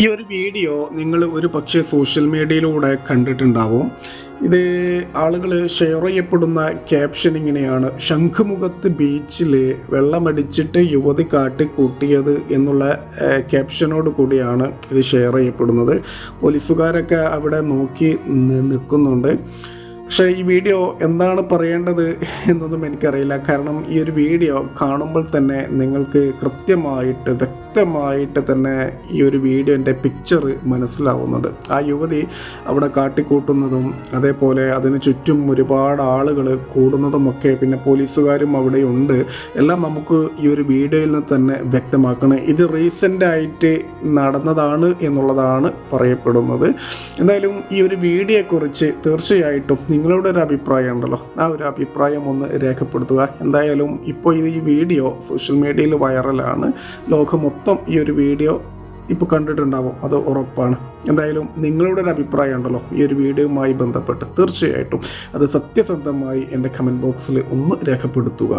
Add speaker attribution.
Speaker 1: ഈ ഒരു വീഡിയോ നിങ്ങൾ ഒരു പക്ഷേ സോഷ്യൽ മീഡിയയിലൂടെ കണ്ടിട്ടുണ്ടാവും. ഇത് ആളുകൾ ഷെയർ ചെയ്യപ്പെടുന്ന ക്യാപ്ഷൻ ഇങ്ങനെയാണ്. ശംഖുമുഖത്ത് ബീച്ചിൽ വെള്ളമടിച്ചിട്ട് യുവതി കാട്ടിക്കൂട്ടിയത് എന്നുള്ള ക്യാപ്ഷനോട് കൂടിയാണ് ഇത് ഷെയർ ചെയ്യപ്പെടുന്നത്. പോലീസുകാരൊക്കെ അവിടെ നോക്കി നിൽക്കുന്നുണ്ട് പക്ഷേ ഈ വീഡിയോ എന്താണ് പറയേണ്ടത് എന്നൊന്നും എനിക്കറിയില്ല. കാരണം ഈ ഒരു വീഡിയോ കാണുമ്പോൾ തന്നെ നിങ്ങൾക്ക് കൃത്യമായിട്ട് വ്യക്തമായിട്ട് തന്നെ ഈ ഒരു വീഡിയോന്റെ പിക്ചർ മനസ്സിലാവുന്നുണ്ട്. ആ യുവതി അവിടെ കാട്ടിക്കൂട്ടുന്നതും അതേപോലെ അതിന് ചുറ്റും ഒരുപാട് ആളുകൾ കൂടുന്നതുമൊക്കെ പിന്നെ പോലീസുകാരും അവിടെയുണ്ട് എല്ലാം നമുക്ക് ഈ ഒരു വീഡിയോയിൽ നിന്ന് തന്നെ വ്യക്തമാക്കണം. ഇത് റീസെന്റ് ആയിട്ട് നടന്നതാണ് എന്നുള്ളതാണ് പറയപ്പെടുന്നത്. എന്തായാലും ഈ ഒരു വീഡിയോയെക്കുറിച്ച് തീർച്ചയായിട്ടും നിങ്ങളുടെ ഒരു അഭിപ്രായം ഉണ്ടല്ലോ. ആ ഒരു അഭിപ്രായം ഒന്ന് രേഖപ്പെടുത്തുക. എന്തായാലും ഇപ്പോൾ ഈ വീഡിയോ സോഷ്യൽ മീഡിയയിൽ വൈറലാണ്. ലോകം മൊത്തം ഈ ഒരു വീഡിയോ ഇപ്പോൾ കണ്ടിട്ടുണ്ടാവും. അത് ഉറപ്പാണ്. എന്തായാലും നിങ്ങളുടെ ഒരു അഭിപ്രായം ഉണ്ടല്ലോ. ഈ ഒരു വീഡിയോയുമായി ബന്ധപ്പെട്ട് തീർച്ചയായിട്ടും അത് സത്യസന്ധമായി എന്റെ കമന്റ് ബോക്സിൽ ഒന്ന് രേഖപ്പെടുത്തുക.